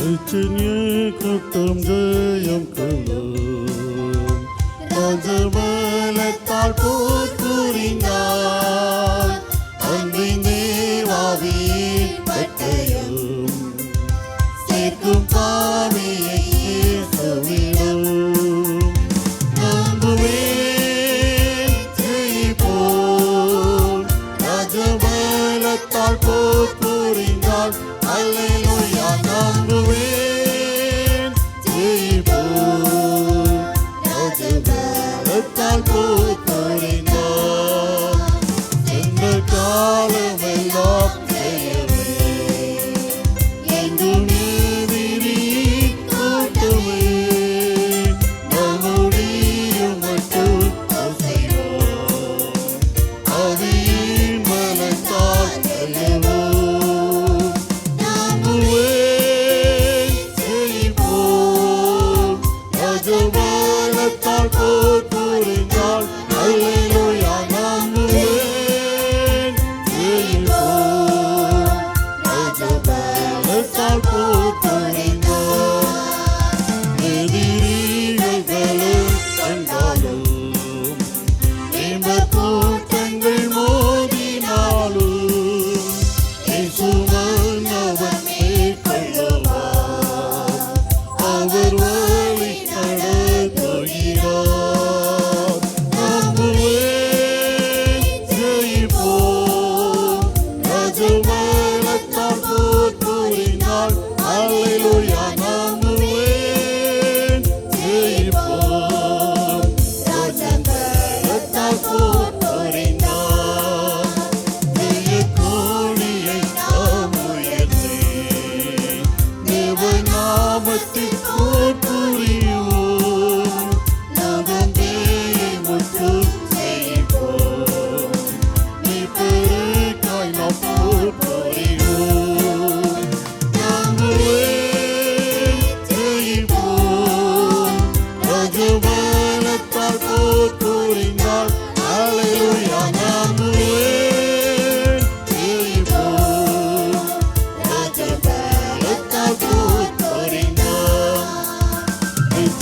Ojcinie krótką żyją królów, Odzywalet tal pod kuriną, 孤独。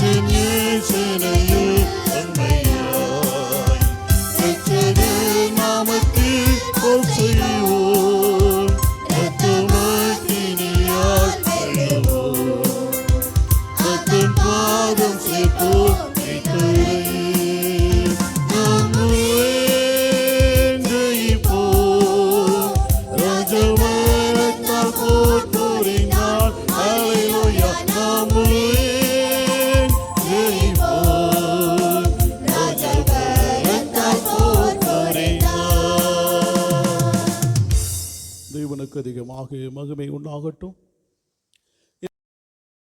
Nothing is in தேவனுக்கு அதிகமாக மகிமை உண்டாகட்டும்.